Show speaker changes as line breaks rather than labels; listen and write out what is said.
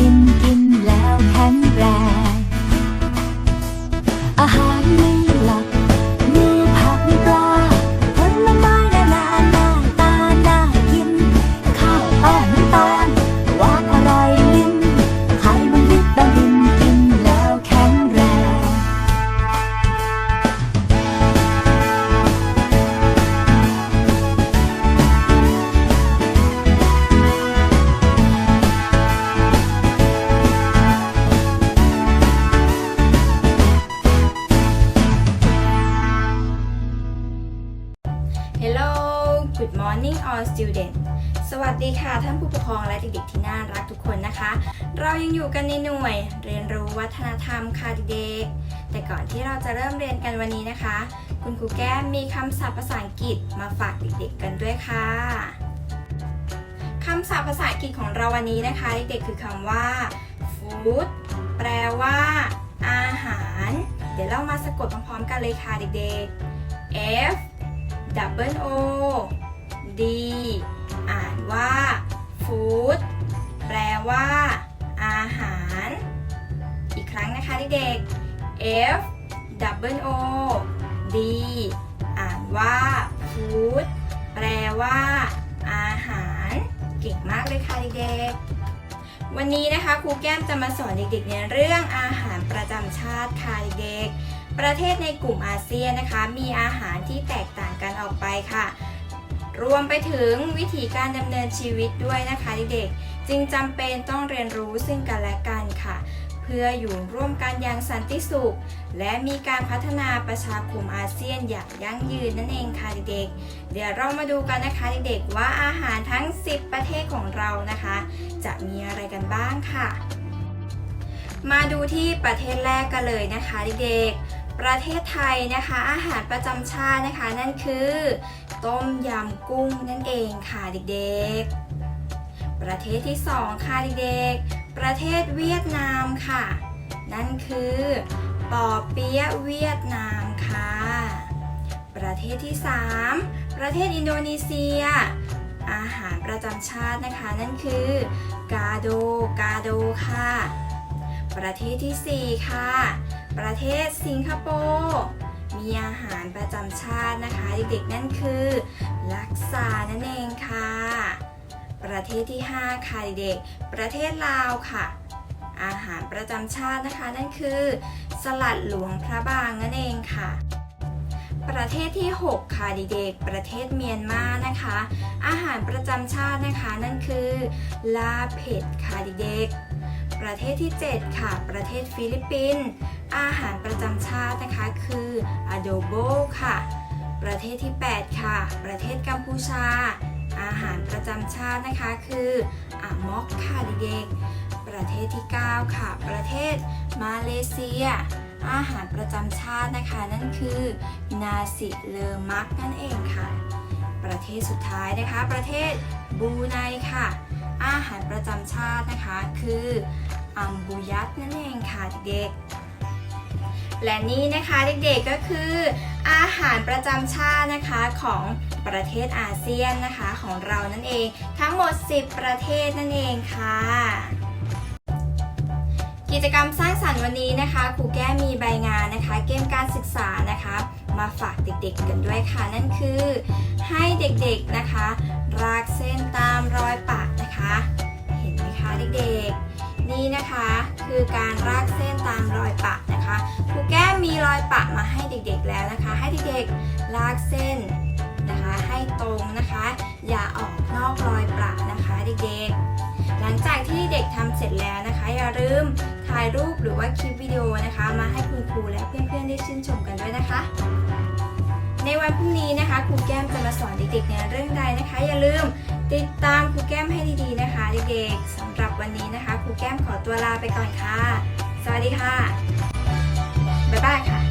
in Good morning all students สวัสดีค่ะท่านผู้ปกครองและเด็กๆที่น่ารักทุกคนนะคะ เรายังอยู่กันในหน่วย เรียนรู้วัฒนธรรมค่ะเด็กๆแต่ก่อนที่เราจะเริ่มเรียนกันวันนี้นะคะ คุณครูแก้มมีคำศัพท์ภาษาอังกฤษมาฝากเด็กๆกันด้วยค่ะคำศัพท์ภาษาอังกฤษของเราวันนี้นะคะเด็กๆคือคำว่า food แปลว่า อาหาร เดี๋ยวเรามาสะกดพร้อมๆกันเลยค่ะเด็กๆ F double O D อ่านว่า food แปลว่า อาหาร อีกครั้งนะคะเด็กๆ F double O D อ่านว่า food แปลว่า อาหาร เก่งมากเลยค่ะเด็กๆวันนี้นะคะครูแก้มจะมาสอนเด็กๆในเรื่องอาหารประจำชาติค่ะเด็กๆประเทศในกลุ่มอาเซียนนะคะ มีอาหารที่แตกต่างกันออกไปค่ะ รวมไปถึงวิธีการดำเนินชีวิตด้วยนะคะเด็กๆจึงจำเป็นต้องเรียนรู้ซึ่งกันและกันค่ะ เพื่ออยู่ร่วมกันอย่างสันติสุข และมีการพัฒนาประชาคมอาเซียนอย่างยั่งยืนนั่นเองค่ะเด็กๆ เดี๋ยวเรามาดูกันนะคะเด็กๆว่าอาหารทั้ง 10 ประเทศของเรานะคะ จะมีอะไรกันบ้างค่ะ มาดูที่ประเทศแรกกันเลยนะคะเด็กๆประเทศไทยนะคะอาหารประจำชาตินะคะนั่นคือ ต้มยำกุ้งนั่นเองค่ะเด็กๆ ประเทศที่สองค่ะเด็กๆ ประเทศเวียดนามค่ะ นั่นคือปอเปี๊ยะเวียดนามค่ะ ประเทศที่ 3 ประเทศอินโดนีเซีย อาหารประจำชาตินะคะนั่นคือกาโดกาโดค่ะ ประเทศที่ 4 ค่ะ ประเทศสิงคโปร์ มีอาหารประจำชาตินะคะ เด็กๆนั่นคือลักษานั่นเองค่ะ ประเทศที่ 5 ค่ะเด็กๆประเทศลาวค่ะ อาหารประจำชาตินะคะนั่นคือ สลัดหลวงพระบางนั่นเองค่ะ ประเทศที่ 6 ค่ะเด็กๆประเทศเมียนมานะคะ อาหารประจำชาตินะคะนั่นคือ ลาเผ็ดค่ะเด็กๆ ประเทศที่ 7 ค่ะ ประเทศฟิลิปปินส์อาหารประจำชาตินะคะคือ adobo ค่ะ ประเทศที่ 8 ค่ะ ประเทศกัมพูชา อาหารประจำชาตินะคะคืออามอกค่ะเด็กๆประเทศที่ 9 ค่ะ ประเทศมาเลเซีย อาหารประจำชาตินะคะนั่นคือนาซิเลอมักนั่นเองค่ะ ประเทศสุดท้ายนะคะ ประเทศบรูไนค่ะอาหารประจำชาตินะคะคือ อัมบูยัตนั่นเองค่ะเด็กๆ และนี่นะคะเด็กๆก็คืออาหารประจำชาตินะคะของประเทศอาเซียนนะคะของเรานั่นเองทั้งหมด 10 ประเทศนั่นเองค่ะ กิจกรรมสร้างสรรค์วันนี้นะคะครูแก้มีใบงานนะคะ เกมการศึกษานะคะ มาฝากเด็กๆกันด้วยค่ะนั่นคือ ให้เด็กๆนะคะ รากเส้นตามรอยปะน นะคะ คือการรากเส้นตามรอยปะนะคะครูแก้มมีรอยปะมาให้เด็กๆแล้วนะคะ ให้เด็กๆรากเส้นนะคะ ให้ตรงนะคะ อย่าออกนอกรอยปะนะคะเด็กๆ หลังจากที่เด็กทำเสร็จแล้วนะคะ อย่าลืมถ่ายรูปหรือว่าคลิปวิดีโอนะคะ มาให้คุณครูและเพื่อนๆได้ชื่นชมกันด้วยนะคะ ในวันพรุ่งนี้นะคะครูแก้มจะมาสอนเด็กๆในเรื่องใดนะคะ อย่าลืม ตัวลาไปก่อนค่ะ สวัสดีค่ะ บ๊ายบายค่ะ